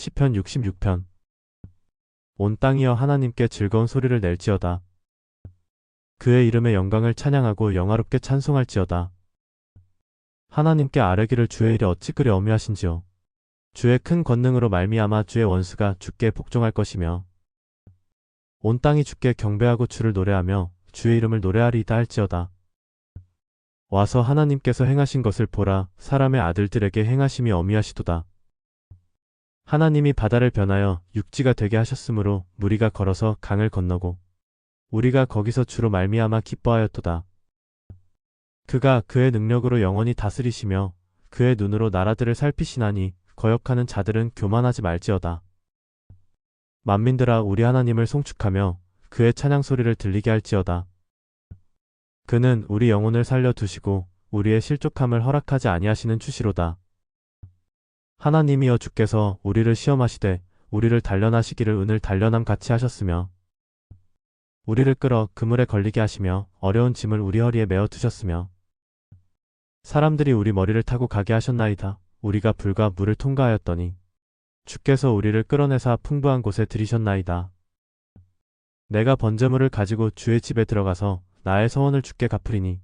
시편 66편 온 땅이여 하나님께 즐거운 소리를 낼지어다. 그의 이름의 영광을 찬양하고 영화롭게 찬송할지어다. 하나님께 아뢰기를 주의 일이 어찌 그리 어미하신지요. 주의 큰 권능으로 말미암아 주의 원수가 주께 복종할 것이며 온 땅이 주께 경배하고 주를 노래하며 주의 이름을 노래하리이다 할지어다. 와서 하나님께서 행하신 것을 보라 사람의 아들들에게 행하심이 어미하시도다. 하나님이 바다를 변하여 육지가 되게 하셨으므로 무리가 걸어서 강을 건너고 우리가 거기서 주로 말미암아 기뻐하였도다. 그가 그의 능력으로 영원히 다스리시며 그의 눈으로 나라들을 살피시나니 거역하는 자들은 교만하지 말지어다. 만민들아 우리 하나님을 송축하며 그의 찬양 소리를 들리게 할지어다. 그는 우리 영혼을 살려 두시고 우리의 실족함을 허락하지 아니하시는 추시로다. 하나님이여 주께서 우리를 시험하시되 우리를 단련하시기를 은을 단련함 같이 하셨으며 우리를 끌어 그물에 걸리게 하시며 어려운 짐을 우리 허리에 메어 두셨으며 사람들이 우리 머리를 타고 가게 하셨나이다. 우리가 불과 물을 통과하였더니 주께서 우리를 끌어내사 풍부한 곳에 들이셨나이다. 내가 번제물을 가지고 주의 집에 들어가서 나의 서원을 주께 갚으리니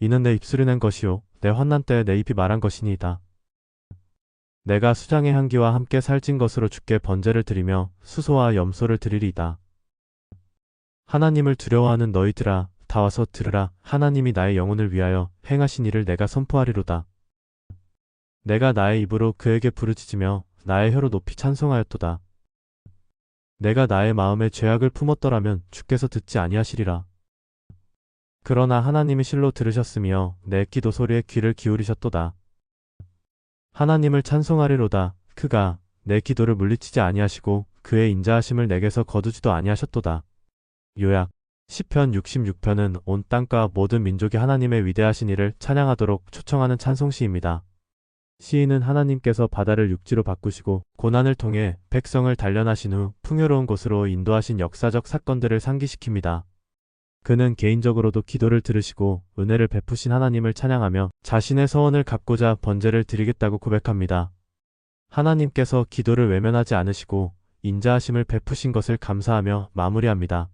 이는 내 입술이 낸 것이요 내 환난 때에 내 입이 말한 것이니이다. 내가 수장의 향기와 함께 살찐 것으로 주께 번제를 드리며 수소와 염소를 드리리이다. 하나님을 두려워하는 너희들아 다 와서 들으라 하나님이 나의 영혼을 위하여 행하신 일을 내가 선포하리로다. 내가 나의 입으로 그에게 부르짖으며 나의 혀로 높이 찬송하였도다. 내가 나의 마음에 죄악을 품었더라면 주께서 듣지 아니하시리라. 그러나 하나님이 실로 들으셨으며 내 기도 소리에 귀를 기울이셨도다. 하나님을 찬송하리로다. 그가 내 기도를 물리치지 아니하시고 그의 인자하심을 내게서 거두지도 아니하셨도다. 요약 시편 66편은 온 땅과 모든 민족이 하나님의 위대하신 일을 찬양하도록 초청하는 찬송시입니다. 시인은 하나님께서 바다를 육지로 바꾸시고 고난을 통해 백성을 단련하신 후 풍요로운 곳으로 인도하신 역사적 사건들을 상기시킵니다. 그는 개인적으로도 기도를 들으시고 은혜를 베푸신 하나님을 찬양하며 자신의 서원을 갚고자 번제를 드리겠다고 고백합니다. 하나님께서 기도를 외면하지 않으시고 인자하심을 베푸신 것을 감사하며 마무리합니다.